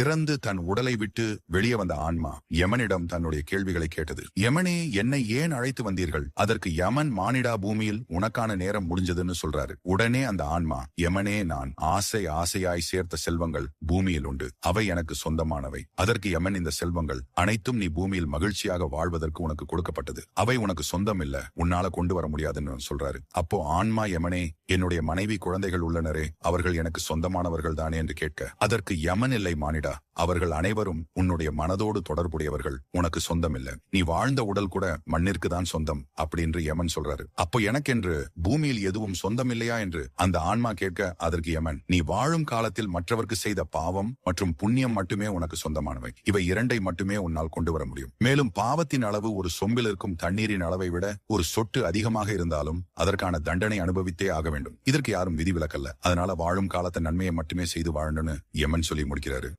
இறந்து தன் உடலை விட்டு வெளியே வந்த ஆன்மா யமனிடம் தன்னுடைய கேள்விகளை கேட்டது. யமனே என்னை ஏன் அழைத்து வந்தீர்கள்? அதற்கு யமன் மானிடா பூமியில் உனக்கான நேரம் முடிஞ்சதுன்னு சொல்றாரு. உடனே அந்த ஆன்மா யமனே நான் ஆசை ஆசையாய் சேர்த்த செல்வங்கள் பூமியில் உண்டு. அவை எனக்கு சொந்தமானவை. அதற்கு யமன் இந்த செல்வங்கள் அனைத்தும் நீ பூமியில் மகிழ்ச்சியாக வாழ்வதற்கு உனக்கு கொடுக்கப்பட்டது. அவை உனக்கு சொந்தம் இல்ல உன்னால கொண்டு வர முடியாதுன்னு சொல்றாரு. அப்போ ஆன்மா யமனே என்னுடைய மனைவி குழந்தைகள் உள்ளனரே அவர்கள் எனக்கு சொந்தமானவர்கள் தானே என்று கேட்க அதற்கு யமன் இல்லை மானிடா. அவர்கள் அனைவரும் உன்னுடைய மனதோடு தொடர்புடையவர்கள். உனக்கு சொந்தம் இல்ல நீ வாழ்ந்த உடல் கூட மண்ணிற்கு தான் சொந்தம் அப்படி என்று யமன் சொல்றாரு. அப்போ எனக்கென்று பூமியில் எதுவும் சொந்தம் இல்லையா என்று அந்த ஆன்மா கேட்க அதற்கு யமன் நீ வாழும் காலத்தில் மற்றவர்க்கு செய்த பாவம் மற்றும் புண்ணியம் மட்டுமே உனக்கு சொந்தமானவை. இவை இரண்டை மட்டுமே உன்னால் கொண்டு வர முடியும். மேலும் பாவத்தின் அளவு ஒரு சொம்பில் இருக்கும் தண்ணீரின் அளவை விட ஒரு சொட்டு அதிகமாக இருந்தாலும் அதற்கான தண்டனை அனுபவித்தே ஆக வேண்டும். வேண்டும். இதற்கு யாரும் விதிவிலக்கல்ல. அதனால வாழும் காலத்தை நன்மையை மட்டுமே செய்து வாழணும்னு யமன் சொல்லி முடிக்கிறாரு.